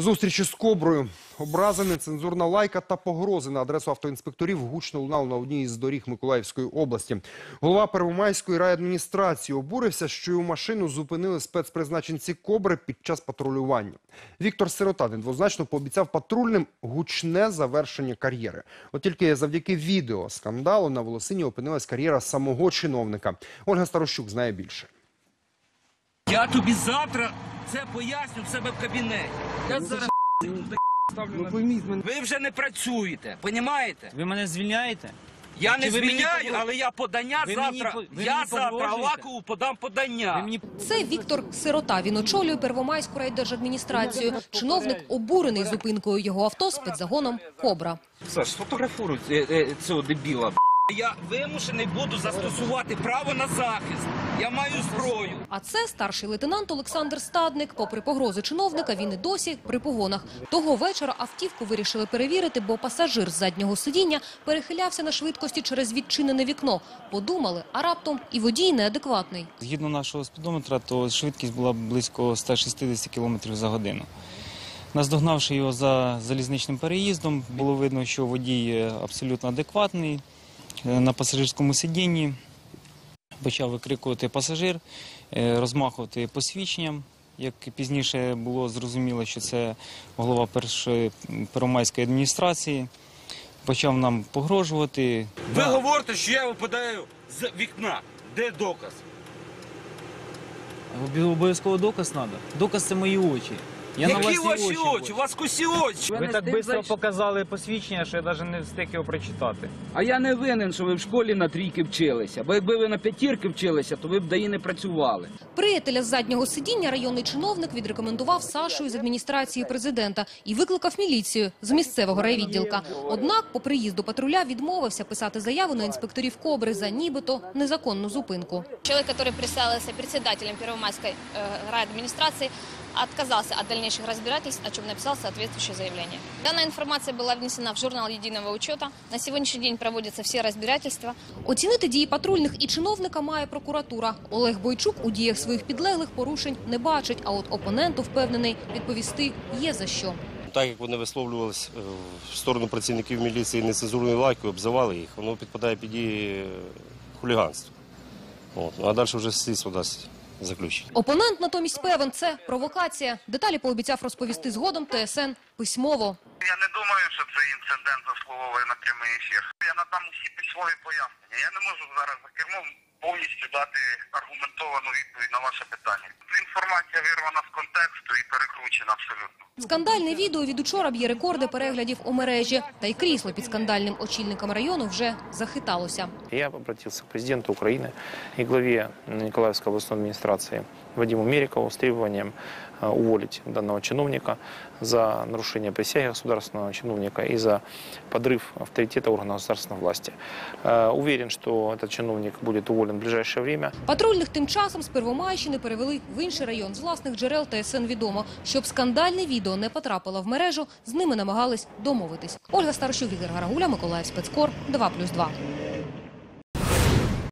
Зустрічі з коброю, образи, нецензурна лайка та погрози на адресу автоінспекторів гучно лунали на одній із доріг Миколаївської області. Голова Первомайської райадміністрації обурився, що його машину зупинили спецпризначенці кобри під час патрулювання. Віктор Сирота недвозначно пообіцяв патрульним гучне завершення кар'єри. От тільки завдяки відео скандалу на волосині опинилась кар'єра самого чиновника. Ольга Старощук знає більше. Я тобі завтра це поясню в себе в кабінеті. Я зараз Ну пойміть мене. ви вже не працюєте, понімаєте? Ви мене звільняєте? Я Чи не ви мені звільняю, але я подання Ви мені завтра. по- ви я мені завтра погрожуєте? Авакову подам подання. Мені Це Віктор Сирота. Він очолює Первомайську райдержадміністрацію. Чиновник обурений зупинкою його авто спецзагоном Кобра. Саш, сфотографуй е, е, цього дебіла. Я вимушений буду застосувати право на захист. Я маю зброю. А це старший лейтенант Олександр Стадник. Попри погрози чиновника, він і досі при погонах. Того вечора автівку вирішили перевірити, бо пасажир з заднього сидіння перехилявся на швидкості через відчинене вікно. Подумали, а раптом і водій неадекватний. Згідно нашого спідометра, то швидкість була близько 160 км за годину. Наздогнавши його за залізничним переїздом, було видно, що водій е, абсолютно адекватний. Е, На пасажирському сидінні почав викрикувати пасажир, е, розмахувати посвідченням. Як пізніше було зрозуміло, що це голова першої первомайської адміністрації. Почав нам погрожувати. Ви говорите, що я випадаю з вікна. Де доказ? обов'язково доказ треба. Доказ це мої очі. Я на Які вас ваші очі. очі? У вас косі очі. Ви так швидко показали посвідчення, що я навіть не встиг його прочитати. А я не винен, що ви в школі на трійки вчилися. Бо якби ви на п'ятірки вчилися, то ви б даї не працювали. Приятеля з заднього сидіння районний чиновник відрекомендував Сашою з адміністрації президента і викликав міліцію з місцевого райвідділка. Однак по приїзду патруля відмовився писати заяву на інспекторів Кобри за нібито незаконну зупинку. Человек, который представился председателем Первомайской э, райадминистрации, отказался от дальнейших разбирательств, о чем написал соответствующее заявление. Данная информация была внесена в журнал единого учета. На сегодняшний день проводятся все разбирательства. Оцінити дії патрульних і чиновника має прокуратура. Олег Бойчук у діях своїх підлеглих порушень не бачить, а от опоненту впевнений відповісти є за що. Так як вони висловлювалися е, в сторону працівників міліції нецензурною лайкою, обзивали їх, воно підпадає під дії е, хуліганства. От. Ну, а далі вже слідство дасть заключення. Опонент натомість певен, це провокація. Деталі пообіцяв розповісти згодом ТСН письмово. Я не думаю, що цей інцидент заслуговує на прямий ефір. Я надам усі письмові пояснення. Я не можу зараз за кермом повністю дати аргументовану відповідь на ваше питання. Інформація вирвана з контексту і перекручена абсолютно. Скандальне відео від учора б'є рекорди переглядів у мережі. Та й крісло під скандальним очільником району вже захиталося. Я обратился к президенту Украины и главе Николаевской областной администрации Вадиму Мерикову с требованием э, уволить данного чиновника за нарушение присяги государственного чиновника и за подрыв авторитета органов государственной власти. Э, Уверен, что этот чиновник будет уволен в ближайшее время. Патрульних тим часом з Первомайщини перевели в інший район. З власних джерел ТСН відомо, щоб скандальне відео не потрапило в мережу, з ними намагались домовитись. Ольга Старощук, Ігор Гарагуля, Миколаїв Спецкор, 2+,2.